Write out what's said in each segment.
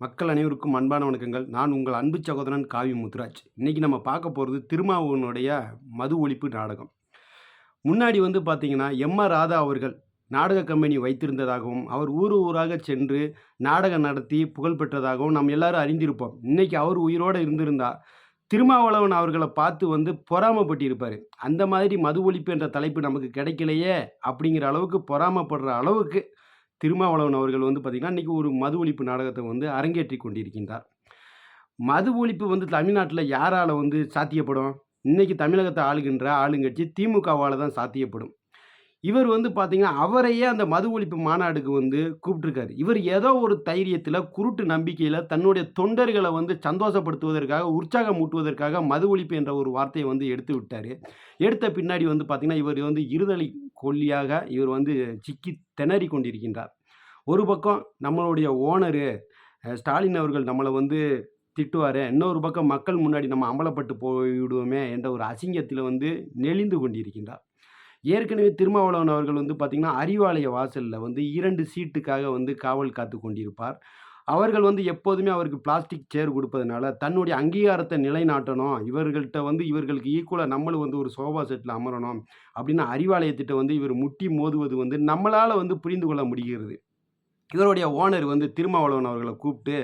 மக்கள் அனைவருக்கும் அன்பான வணக்கங்கள். நான் உங்கள் அன்பு சகோதரன் காவி முத்துராஜ். இன்றைக்கி நம்ம பார்க்க போகிறது திருமாவளவனுடைய மது ஒழிப்பு நாடகம். முன்னாடி வந்து பார்த்தீங்கன்னா எம் ஆர் ராதா அவர்கள் நாடக கம்பெனி வைத்திருந்ததாகவும் அவர் ஊர் ஊராக சென்று நாடகம் நடத்தி புகழ் பெற்றதாகவும் நம்ம எல்லாரும் அறிந்திருப்போம். இன்றைக்கி அவர் உயிரோடு இருந்திருந்தா திருமாவளவன் அவர்களை பார்த்து வந்து பொறாமப்பட்டிருப்பார். அந்த மாதிரி மது ஒழிப்பு என்ற தலைப்பு நமக்கு கிடைக்கலையே அப்படிங்கிற அளவுக்கு பொறாமப்படுற அளவுக்கு திருமாவளவன் அவர்கள் வந்து பார்த்திங்கன்னா இன்றைக்கி ஒரு மது ஒழிப்பு நாடகத்தை வந்து அரங்கேற்றி கொண்டிருக்கின்றார். மது ஒழிப்பு வந்து தமிழ்நாட்டில் யாரால் வந்து சாத்தியப்படும்? இன்றைக்கி தமிழகத்தை ஆளுகின்ற ஆளுங்கட்சி திமுகவால் தான் சாத்தியப்படும். இவர் வந்து பார்த்தீங்கன்னா அவரையே அந்த மது ஒழிப்பு மாநாடுக்கு வந்து கூப்பிட்டுருக்காரு. இவர் ஏதோ ஒரு தைரியத்தில் குருட்டு நம்பிக்கையில் தன்னுடைய தொண்டர்களை வந்து சந்தோஷப்படுத்துவதற்காக உற்சாகம் ஊட்டுவதற்காக மது ஒழிப்பு என்ற ஒரு வார்த்தையை வந்து எடுத்து விட்டார். எடுத்த பின்னாடி வந்து பார்த்திங்கன்னா இவர் வந்து இருதலை கொல்லியாக இவர் வந்து சிக்கி திணறி கொண்டிருக்கின்றார். ஒரு பக்கம் நம்மளுடைய ஓனரு ஸ்டாலின் அவர்கள் நம்மளை வந்து திட்டுவார். இன்னொரு பக்கம் மக்கள் முன்னாடி நம்ம அம்பலப்பட்டு போய்விடுவோமே என்ற ஒரு அசிங்கத்தில் வந்து நெளிந்து கொண்டிருக்கின்றார். ஏற்கனவே திருமாவளவன் அவர்கள் வந்து பார்த்திங்கன்னா அறிவாலய வாசலில் வந்து இரண்டு சீட்டுக்காக வந்து காவல் காத்து கொண்டிருப்பார். அவர்கள் வந்து எப்போதுமே அவருக்கு பிளாஸ்டிக் சேர் கொடுப்பதனால தன்னுடைய அங்கீகாரத்தை நிலைநாட்டணும். இவர்கள்ட்ட வந்து இவர்களுக்கு ஈக்குவலாக நம்மளும் வந்து ஒரு சோஃபா செட்டில் அமரணும் அப்படின்னு அறிவாலயத்திட்ட வந்து இவர் முட்டி மோதுவது வந்து நம்மளால் வந்து புரிந்து கொள்ள முடிகிறது. இவருடைய ஓனர் வந்து திருமாவளவன் அவர்களை கூப்பிட்டு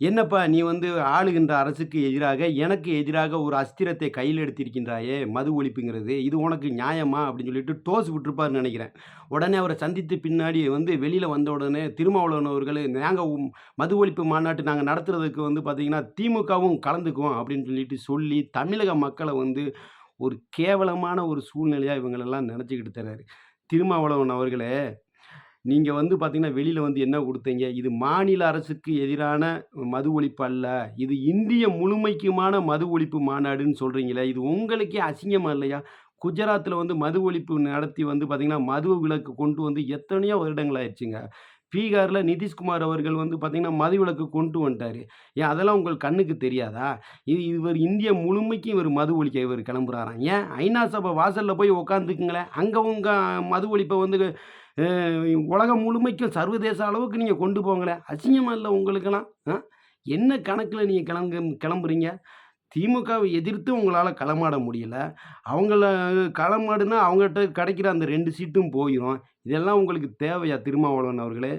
என்னப்பா நீ வந்து ஆளுகின்ற அரசுக்கு எதிராக எனக்கு எதிராக ஒரு அஸ்திரத்தை கையில் எடுத்திருக்கின்றாயே மது ஒழிப்புங்கிறது? இது உனக்கு நியாயமா? அப்படின்னு சொல்லிட்டு டோஸ் விட்டுருப்பாருன்னு நினைக்கிறேன். உடனே அவரை சந்தித்து பின்னாடி வந்து வெளியில் வந்த உடனே திருமாவளவன் அவர்கள் நாங்கள் மது ஒழிப்பு மாநாட்டு நாங்கள் நடத்துறதுக்கு வந்து பார்த்திங்கன்னா திமுகவும் கலந்துக்குவோம் அப்படின்னு சொல்லிட்டு சொல்லி தமிழக மக்களை வந்து ஒரு கேவலமான ஒரு சூழ்நிலையாக இவங்களெல்லாம் நினச்சிக்கிட்டு தர்றாரு. திருமாவளவன் அவர்களே நீங்கள் வந்து பார்த்தீங்கன்னா வெளியில் வந்து என்ன கொடுத்தீங்க? இது மாநில அரசுக்கு எதிரான மது ஒழிப்பு அல்ல. இது இந்திய முழுமைக்குமான மது ஒழிப்பு மாநாடுன்னு சொல்கிறீங்களே இது உங்களுக்கே அசிங்கமாக இல்லையா? குஜராத்தில் வந்து மது ஒழிப்பு நடத்தி வந்து பார்த்திங்கன்னா மது விலக்கு கொண்டு வந்து எத்தனையோ வருடங்கள் ஆயிடுச்சுங்க. பீகாரில் நிதிஷ்குமார் அவர்கள் வந்து பார்த்திங்கன்னா மது விலக்கு கொண்டு வந்துட்டார். ஏன் அதெல்லாம் உங்கள் கண்ணுக்கு தெரியாதா? இது இவர் இந்திய முழுமைக்கும் இவர் மது ஒழிக்க இவர் கிளம்புறாராம். ஏன் ஐநா சபை வாசலில் போய் உட்காந்துக்குங்களேன் அங்கே உங்கள் மது ஒழிப்பை வந்து உலகம் முழுமைக்கும் சர்வதேச அளவுக்கு நீங்கள் கொண்டு போங்களேன் அசிங்கமாக இல்லை உங்களுக்கெல்லாம்? என்ன கணக்கில் நீங்கள் கிளம்பு கிளம்புறீங்க? திமுகவை எதிர்த்து உங்களால் களமாட முடியல. அவங்கள களமாடுனா அவங்ககிட்ட கிடைக்கிற அந்த ரெண்டு சீட்டும் போயிடும் இதெல்லாம் உங்களுக்கு தேவையா திருமாவளவன் அவர்களே?